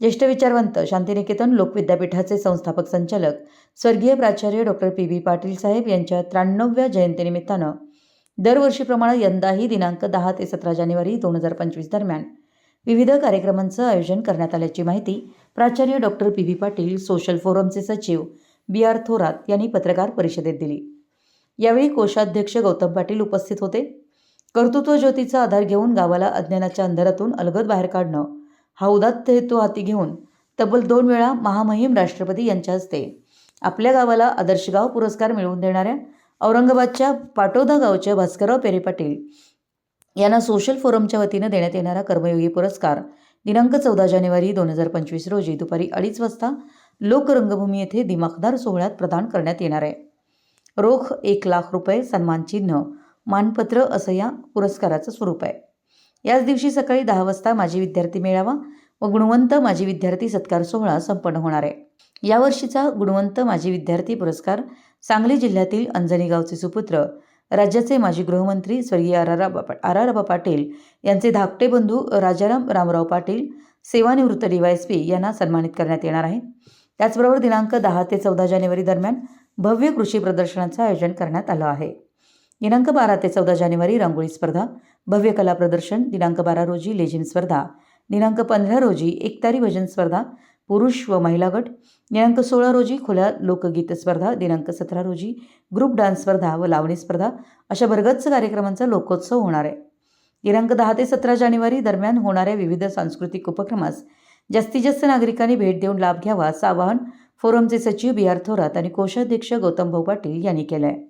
ज्येष्ठ विचारवंत शांतिनिकेतन लोकविद्यापीठाचे संस्थापक संचालक स्वर्गीय प्राचार्य डॉक्टर पी बी पाटील साहेब यांच्या त्र्याण्णवव्या जयंतीनिमित्तानं दरवर्षीप्रमाणे यंदाही दिनांक दहा ते सतरा जानेवारी दोन हजार पंचवीस दरम्यान विविध कार्यक्रमांचं आयोजन करण्यात आल्याची माहिती प्राचार्य doctor P V Patil social फोरमचे सचिव बी आर थोरात यांनी पत्रकार परिषदेत दिली. यावेळी कोषाध्यक्ष गौतम पाटील उपस्थित होते. कर्तृत्व ज्योतीचा आधार घेऊन गावाला अज्ञानाच्या अंधारातून अलगद बाहेर काढणं हा उदात्त हेतू हाती घेऊन तब्बल दोन वेळा महामहिम राष्ट्रपती यांच्या हस्ते आपल्या गावाला आदर्श गाव पुरस्कार मिळवून देणाऱ्या औरंगाबादच्या पाटोदा गावच्या भास्करराव पेरे पाटील यांना सोशल फोरमच्या वतीनं देण्यात येणारा कर्मयोगी पुरस्कार दिनांक चौदा जानेवारी दोन हजार पंचवीस रोजी दुपारी अडीच वाजता लोकरंगभूमी येथे दिमाखदार सोहळ्यात प्रदान करण्यात येणार आहे. रोख एक लाख रुपये सन्मानचिन्ह मानपत्र असं या पुरस्काराचं स्वरूप आहे. याच दिवशी सकाळी दहा वाजता माजी विद्यार्थी मेळावा व गुणवंत माजी विद्यार्थी सत्कार सोहळा संपन्न होणार आहे. यावर्षीचा गुणवंत माजी विद्यार्थी पुरस्कार सांगली जिल्ह्यातील अंजनी गावचे सुपुत्र राज्याचे माजी गृहमंत्री स्वर्गीय आरारा आर पाटील यांचे धाकटे बंधू राजाराम रामराव पाटील सेवानिवृत्त डीवायएसपी यांना सन्मानित करण्यात येणार आहे. त्याचबरोबर दिनांक दहा ते चौदा जानेवारी दरम्यान भव्य कृषी प्रदर्शनाचं आयोजन करण्यात आलं आहे. दिनांक बारा ते चौदा जानेवारी रांगोळी स्पर्धा भव्य कला प्रदर्शन दिनांक बारा रोजी लेझिम स्पर्धा दिनांक पंधरा रोजी एकतारी भजन स्पर्धा पुरुष व महिला गट दिनांक सोळा रोजी खुल्या लोकगीत स्पर्धा दिनांक सतरा रोजी ग्रुप डान्स स्पर्धा व लावणी स्पर्धा अशा भरगच्च कार्यक्रमांचा लोकोत्सव होणार आहे. दिनांक दहा ते सतरा जानेवारी दरम्यान होणाऱ्या विविध सांस्कृतिक उपक्रमास जास्तीत जास्त नागरिकांनी भेट देऊन लाभ घ्यावा असं आवाहन फोरमचे सचिव बी आर थोरात आणि कोषाध्यक्ष गौतम भाऊ पाटील यांनी केलं आहे